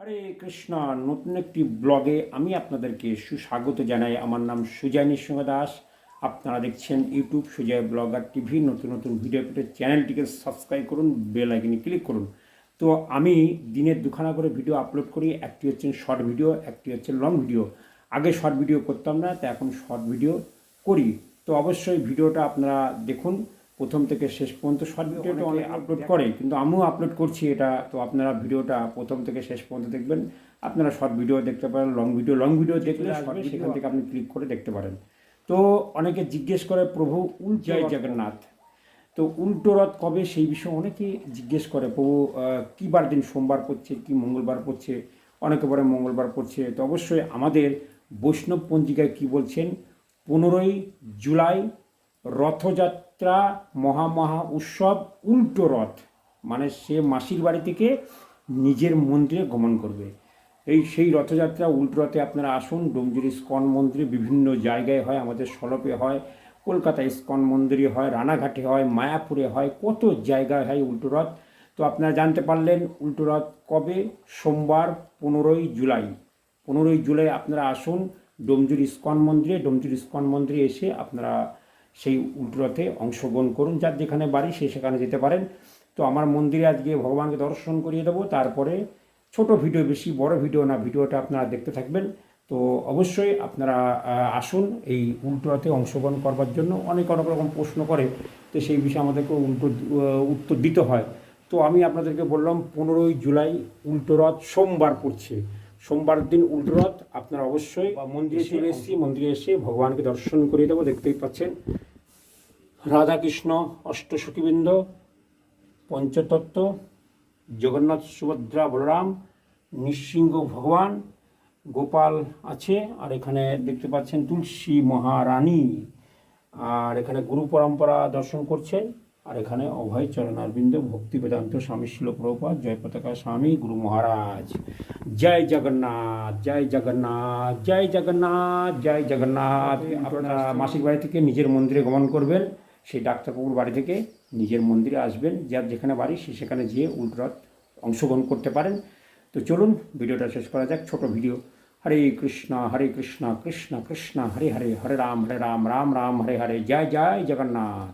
হরে কৃষ্ণ, নতুন একটি ব্লগে আমি আপনাদেরকে সুস্বাগত জানাই। আমার নাম সুজয় নৃসিংহ দাস। আপনারা দেখছেন ইউটিউব সুজয় ব্লগার টিভি। নতুন নতুন ভিডিও চ্যানেলটিকে সাবস্ক্রাইব করুন, বেল আইকনে ক্লিক করুন। তো আমি দিনের দুখানা করে ভিডিও আপলোড করি। একটি হচ্ছে শর্ট ভিডিও, একটি হচ্ছে লং ভিডিও। আগে শর্ট ভিডিও করতাম না, তো এখন শর্ট ভিডিও করি। তো অবশ্যই ভিডিওটা আপনারা দেখুন। প্রথম থেকে শেষ পর্যন্ত শর্ট ভিডিওটা অনেক আপলোড করে কিন্তু আমিও আপলোড করছি এটা। তো আপনারা ভিডিওটা প্রথম থেকে শেষ পর্যন্ত দেখবেন। আপনারা শর্ট ভিডিও দেখতে পারেন লং ভিডিও লং ভিডিও দেখলে সেখান থেকে আপনি ক্লিক করে দেখতে পারেন। তো অনেকে জিজ্ঞেস করে প্রভু উল জয় জগন্নাথ। তো উল্টো রথ কবে? সেই বিষয়ে অনেকে জিজ্ঞেস করে প্রভু আহ, কী বার দিন সোমবার পড়ছে? কি মঙ্গলবার পড়ছে? অনেকে বলে মঙ্গলবার পড়ছে। তো অবশ্যই আমাদের বৈষ্ণব পঞ্জিকায় কী বলছেন? পনেরোই জুলাই রথযাত্রা, মহামহা উৎসব, উল্টো রথ। মানে সে মাসির বাড়ি থেকে নিজের মন্দিরে গমন করবে। এই সেই রথযাত্রা উল্টো রথে আপনারা আসুন। ডোমজুরি ইস্কন মন্দিরে বিভিন্ন জায়গায় হয়, আমাদের সলপে হয়, কলকাতা ইস্কন মন্দিরে হয়, রানাঘাটে হয়, মায়াপুরে হয়, কত জায়গায় হয় উল্টো রথ। তো আপনারা জানতে পারলেন উল্টো রথ কবে? সোমবার পনেরোই জুলাই। পনেরোই জুলাই আপনারা আসুন ডোমজুর ইস্কন মন্দিরে। ডোমজুরি ইস্কন মন্দিরে এসে আপনারা সেই উল্টোরথে অংশগ্রহণ করুন। যার যেখানে বাড়ি, সে সেখানে যেতে পারেন। তো আমার মন্দিরে আজকে ভগবানকে দর্শন করিয়ে দেবো। তারপরে ছোট ভিডিও বেশি, বড় ভিডিও না, ভিডিওটা আপনারা দেখতে থাকবেন। তো অবশ্যই আপনারা আসুন এই উল্টোরথে অংশগ্রহণ করবার জন্য। অনেক অনেক রকম প্রশ্ন করে, তো সেই বিষয়ে আমাদেরকে উল্টো উত্তর দিতে হয়। তো আমি আপনাদেরকে বললাম, পনেরোই জুলাই উল্টো রথ সোমবার পড়ছে। সোমবার দিন উল্টো রথ আপনারা অবশ্যই মন্দিরে চলে এসেছি মন্দিরে এসে ভগবানকে দর্শন করিয়ে দেবো দেখতেই পাচ্ছেন। রাধাকৃষ্ণ অষ্টসখীবৃন্দ পঞ্চতত্ত্ব জগন্নাথ সুভদ্রা বলরাম নৃসিংহ ভগবান গোপাল আছে আর এখানে দেখতে পাচ্ছেন তুলসী মহারানী। আর এখানে গুরু পরম্পরা দর্শন করছেন আর এখানে অভয় চরণারবিন্দ ভক্তি বেদান্ত স্বামী শিল প্রভুপাদ জয় পতাকা স্বামী গুরু মহারাজ। জয় জগন্নাথ জয় জগন্নাথ জয় জগন্নাথ জয় জগন্নাথ। আপনারা মাসিক বাড়ি থেকে নিজের মন্দিরে গমন করবেন। সেই ডাক্তারবাবুর বাড়ি থেকে নিজের মন্দিরে আসবেন। যার যেখানে বাড়ি সে সেখানে যেয়ে উল্টোরথ অংশগ্রহণ করতে পারেন। তো চলুন ভিডিওটা শেষ করা যাক। ছোট ভিডিও। হরে কৃষ্ণ হরে কৃষ্ণ কৃষ্ণ কৃষ্ণ হরে হরে হরে রাম হরে রাম রাম রাম হরে হরে। জয় জয় জগন্নাথ।